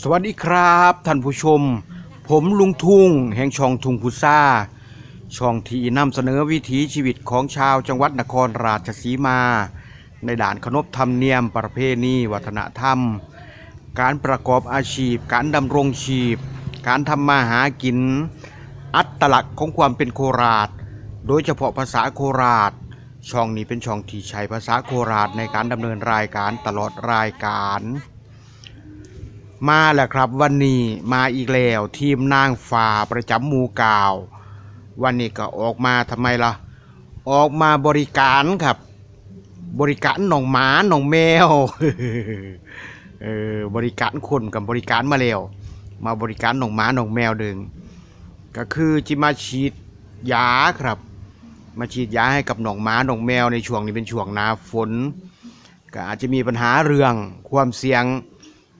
สวัสดีครับท่านผู้ชม ผมลุงทุ่ง แห่งช่องทุ่งพุทราช่องที่นำเสนอวิถีชีวิตของชาวจังหวัดนครราชสีมา ในด่านขนบธรรมเนียมประเพณีวัฒนธรรม การประกอบอาชีพ การดำรงชีพ การทำมาหากิน อัตลักษณ์ของความเป็นโคราช โดยเฉพาะภาษาโคราช ช่องนี้เป็นช่องที่ใช้ภาษาโคราชในการดำเนินรายการตลอดรายการ มาแล้วครับวันนี้มาอีกแล้วทีมนางฟ้าประจำหมู่กาว วันนี้ก็ออกมาทำไมล่ะ ออกมาบริการครับ บริการหนองหมาหนองแมวเออบริการคนกับบริการมาแล้ว มาบริการหนองหมาหนองแมวดึงก็คือจิมาฉีดยาครับ มาฉีดยาให้กับหนองหมาหนองแมวในช่วงนี้เป็นช่วงหน้าฝน ก็อาจจะมีปัญหาเรื่องความเสี่ยง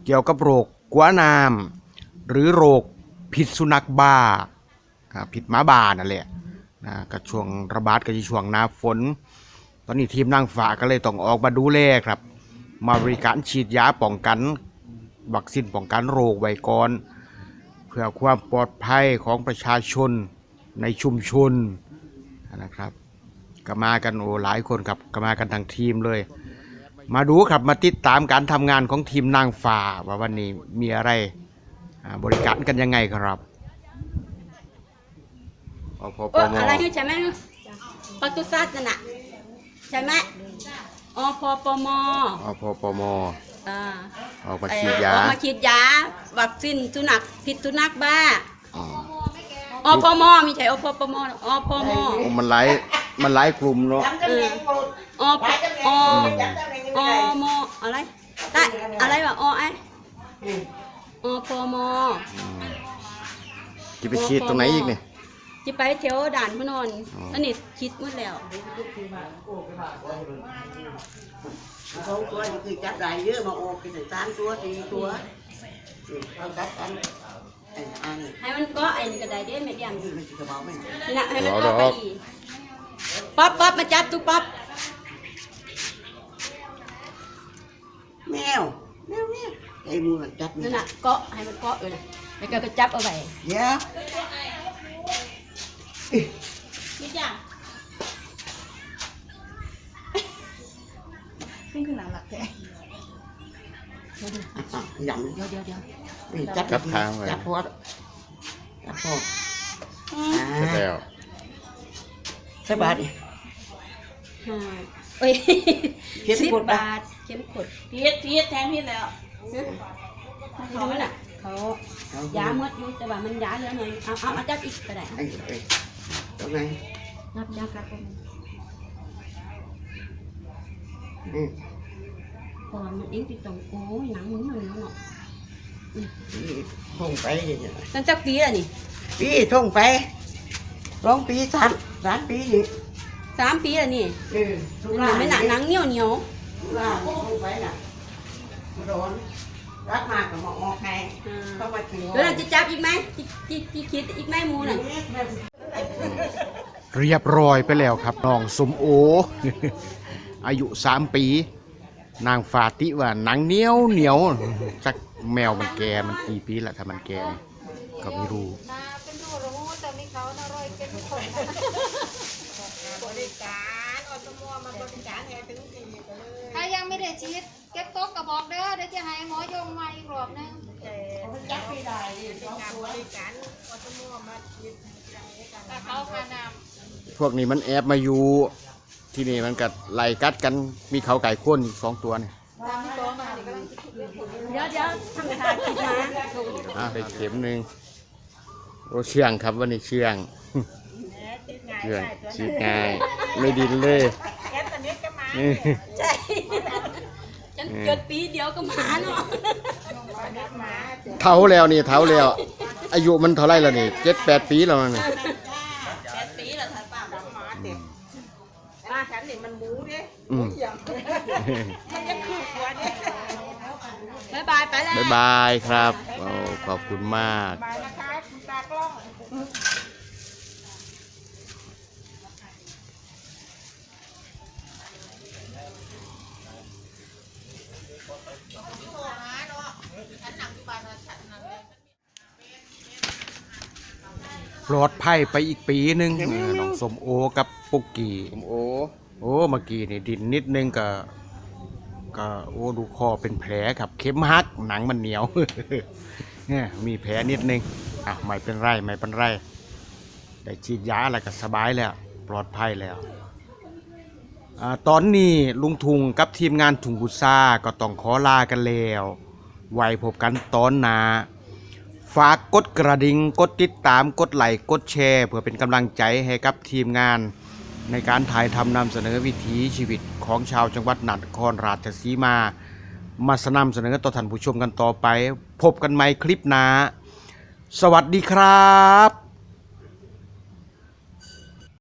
เกี่ยวกับโรคกัวน้ำหรือโรคพิษสุนัขบ้าอ่าพิษหมาบ้านั่นแหละนะก็ช่วงระบาดก็จะช่วงหน้าฝน ตอนนี้ทีมนางฟ้าก็เลยต้องออกมาดูแลครับ มาบริการฉีดยาป้องกันวัคซีนป้องกันโรคไว้ก่อนเพื่อความปลอดภัยของประชาชนในชุมชนนะครับก็มากันโอ้หลายคนครับก็มากันทั้งทีมเลย มาดูครับมาติดตามการทำงานของทีมนางฟ้าว่าวันนี้มีอะไรอ่าบริการกันยังไงครับอพโอ้ปมอะไรนี่ใช่ไหมปตุสัตว์นั่นน่ะใช่ไหมอพปมอพปมอ่าออกมาเอ่อฉีดยาออกมาฉีดยาวัคซีนสุนัขพิษสุนัขบ้าอ๋ออพมมีใช่อพปมอพมโอ้มันหลายมันหลายกลุ่มเนาะเอออพอ อมอะไรได้อะไรวะอไออพมจะไปฉีดตรงไหนอีกเนี่ยจะไปเที่ยวด่านพนนอ๋ออัอันนี้คิดหมดแล้วสองตัวนี่คือจับได้เยอะมาออกเป็นสามตัวสี่ตัวเอาจับกันไอ้อันนี้ให้มันก็ไอ้นี่ก็ได้เด้แม่เดียมมันจะกระเป๋าไหมนี่นะให้มันก็ไปอีกป๊อปป๊อปมาจับตุ๊ป๊อป แมวแมวแมวไอ้มือจับนั่นี่นน่ะเกาะให้มันเกาะเออน่ะแล้วก็ไปจับเอาไว้เดี๋ยวคิดยังอะหยันเดี๋ยวเดี๋ยวเดี๋ยวนี่จับจับทางไว้ จับพอดจับพอดอืมอ่าเสร็จแล้วใช่บาทดิห้า เอ้ยเข้มสิบข้นปะ บาทเข้มข้นพีดพีดแทนพีดแล้วเขาน่ะเขายาหมดอยู่แต่ว่ามันยาเหลือหน่อยเอาเอาเอาจับอีกก็ได้ไอ้ไอ้ตรงไหนนับยาครับผมอืมก่อนมันเองติดตรงโอ้ยหนังมึงมันเนาะนี่ท่องไปอย่างเงี้ยตั้งจักปีแล้วนี่ปีท่องไปร้องปี สามสามปีนี่สามปีแล้วนี่เออทุกมันร้านไม่หนักหนังเหนียวเหนียวว่าท่องไปน่ะร้อนรักมากกับหมอออกให้อ่าเข้ามาถึงแล้วเราจะจับอีกไหมที่ที่ที่คิดอีกไหมหมูน่ะเรียบร้อยไปแล้วครับน้องสมโอ อายุสามปี นางฟาติว่าหนังเหนียวเหนียวจักแมวมันแก่มันกี่ปีแล้วถ้ามันแก่นี่ก็ไม่รู้ เป็นดูรู้แต่ไม่เขาอร่อยเป็นคนบริ การอสมอมาบริการไงถึงสี่ไปเลยถ้ายังไม่ได้ฉีดเก็บโต๊ะกระบอกเด้อเดี๋ยวจะให้หมอยงมาอีกรอบหนึงแต่จับไม่ได้เป็นการบริการอสมอมาฉีดแต่เขาพาน้พวกนี้มันแอบมาอยู่ที่นี่มันกัดไล่กัดกันมีเขาไก่ข้นอยู่สองตัวเนี่ยเดี๋ยวเดี๋ยวทำกระทาคิดมาอะได้เข็มหนึ่งโอ้เชื่องครับวันนี้เชื่องฉีดง่าย เชื่องได้ตัวฉีดง่าย ไม่ดินเลยแค่ตอนนี้ก็มานี่ใช่ฉันเกิดปีเดียวก็มาเนาะมาเท่าแล้วนี่เท่าแล้ว อายุมันเท่าไรแล้วนี่เจ็ดแปดปีแล้วนี่แปดปีแล้วท่านป้าบอกหมาเด็กป้าฉันนี่มันหมูเด้อืมมันยังคือหัวเด้บายบายไปแล้วบ๊ายบายครับโอ้ขอบคุณมากบายนะคะคุณตากล้อง ปลอดภัยไปอีกปีหนึ่งน้องสมโอกับปุกกี้ ผมโอ้โอ้เมื่อกี้นี่ดินนิดนึงก็ ก็โอ้ดูคอเป็นแผลครับเข็มหักหนังมันเหนียว เนี่ยมีแผลนิดนึงอะไม่เป็นไรไม่เป็นไร ได้ฉีดยาอะไรก็สบายแล้ว ปลอดภัยแล้ว อ่าตอนนี้ลุงทุงกับทีมงานถุงกุซาก็ต้องขอลากันแล้ว ไว้พบกันตอนหน้า ฝากกดกระดิ่งกดติดตามกดไลค์กดแชร์ เพื่อเป็นกำลังใจให้กับทีมงาน ในการถ่ายทำนำเสนอวิถีชีวิตของชาวจังหวัดนครราชสีมา มาสนำเสนอต่อท่านผู้ชมกันต่อไป พบกันใหม่คลิปหน้า สวัสดีครับ